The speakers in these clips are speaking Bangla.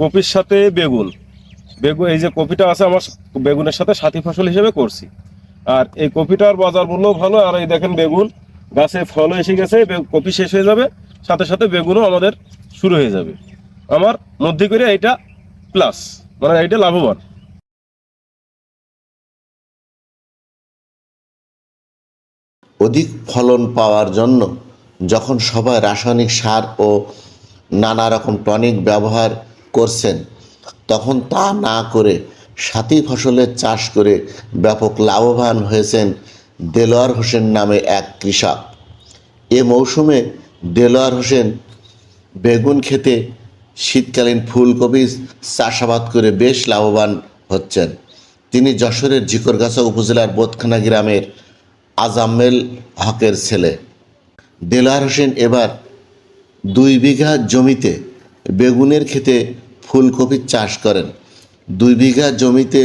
কপির সাথে বেগুন। বেগুন, এই যে কপিটা আছে আমার বেগুনের সাথে সাথী ফসল হিসেবে করছি। আর এই কপিটার বাজার মূল্য ভালো, আর এই দেখেন বেগুন, গাছে ফল এসে গেছে কপি শেষ হয়ে যাবে, সাথে সাথে বেগুনও আমাদের শুরু হয়ে যাবে। আমার মধ্যে করে এইটা প্লাস মানে এইটা লাভবান। অধিক ফলন পাওয়ার জন্য যখন সবাই রাসায়নিক সার ও নানা রকম টনিক ব্যবহার করছেন, তখন তা না করে সাথী ফসলের চাষ করে ব্যাপক লাভবান হয়েছেন দেলোয়ার হোসেন নামে এক কৃষক। এ মৌসুমে দেলোয়ার হোসেন বেগুন খেতে, শীতকালীন ফুলকপি চাষাবাদ করে বেশ লাভবান হচ্ছেন। তিনি যশোরের জিকরগাছা উপজেলার বোধখানা গ্রামের আজাম্মেল হকের ছেলে। দেলোয়ার হোসেন এবার দুই বিঘা জমিতে বেগুনের ক্ষেতে ফুলকপির চাষ করেন। দুই বিঘা জমিতে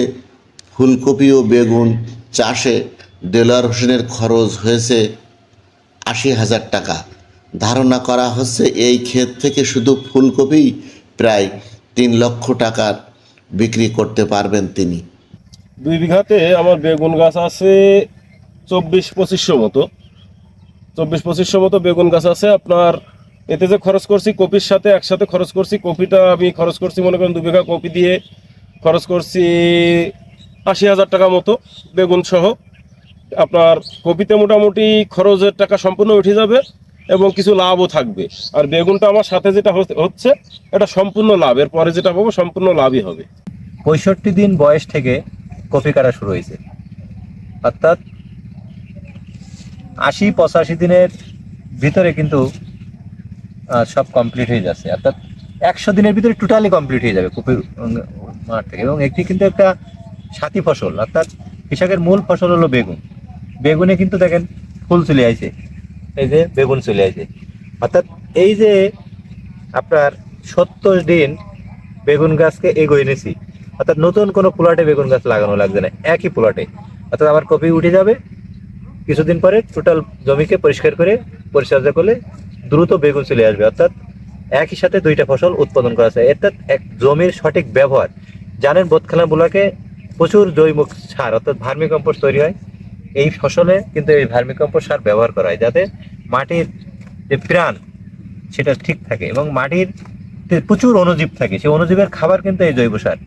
ফুলকপি ও বেগুন চাষে দেলার হোসেনের খরচ হয়েছে আশি হাজার টাকা। ধারণা করা হচ্ছে এই ক্ষেত থেকে শুধু ফুলকপি প্রায় তিন লক্ষ টাকার বিক্রি করতে পারবেন তিনি। দুই বিঘাতে আমার বেগুন গাছ আছে চব্বিশ পঁচিশশো মতো। চব্বিশ পঁচিশশো মতো বেগুন গাছ আছে। আপনার এতে যে খরচ করছি কপির সাথে, একসাথে খরচ করছি, কপিটা আমি খরচ করছি মনে করেন দু বিঘা কপি দিয়ে খরচ করছি আশি হাজার টাকা মতো বেগুন সহ। আপনার কপিতে মোটামুটি খরচের টাকা সম্পূর্ণ উঠে যাবে এবং কিছু লাভও থাকবে। আর বেগুনটা আমার সাথে যেটা হচ্ছে- এটা সম্পূর্ণ লাভ। এর পরে যেটা পাবো সম্পূর্ণ লাভই হবে। পঁয়ষট্টি দিন বয়স থেকে কপি কাটা শুরু হয়েছে। অর্থাৎ আশি পঁচাশি দিনের ভিতরে কিন্তু সব কমপ্লিট হয়ে যাচ্ছে। অর্থাৎ একশো দিনের ভিতরে টোটালি কমপ্লিট হয়ে যাবে কপির মাঠ থেকে। এবং একটি কিন্তু একটা সাথী ফসল, অর্থাৎ কৃষকের মূল ফসল হলো বেগুন। বেগুনে কিন্তু দেখেন ফুল চলে আইছে এই যে বেগুন চলে আইছে অর্থাৎ এই যে আপনার সত্তর দিন বেগুন গাছকে এগোয় এনেছি, অর্থাৎ নতুন কোনো প্লটে বেগুন গাছ লাগানো লাগবে না, একই প্লটে অর্থাৎ আমার কপি উঠে যাবে, কিছুদিন পরে টোটাল জমিকে পরিষ্কার করে পরিচর্যা করলে দ্রুত বেগুন চলে আসবে, অর্থাৎ একই সাথে দুইটা ফসল উৎপাদন করা যায় অর্থাৎ এক জমির সঠিক ব্যবহার। জানেন বোধখানাগুলোকে প্রচুর জৈব সার, অর্থাৎ ভার্মি কম্পোস্ট তৈরি হয়। এই ফসলে কিন্তু এই ভার্মি কম্পোস্ট সার ব্যবহার করা হয়, যাতে মাটির যে প্রাণ, সেটা ঠিক থাকে এবং মাটির প্রচুর অণুজীব থাকে। সেই অণুজীবের খাবার কিন্তু এই জৈব সার।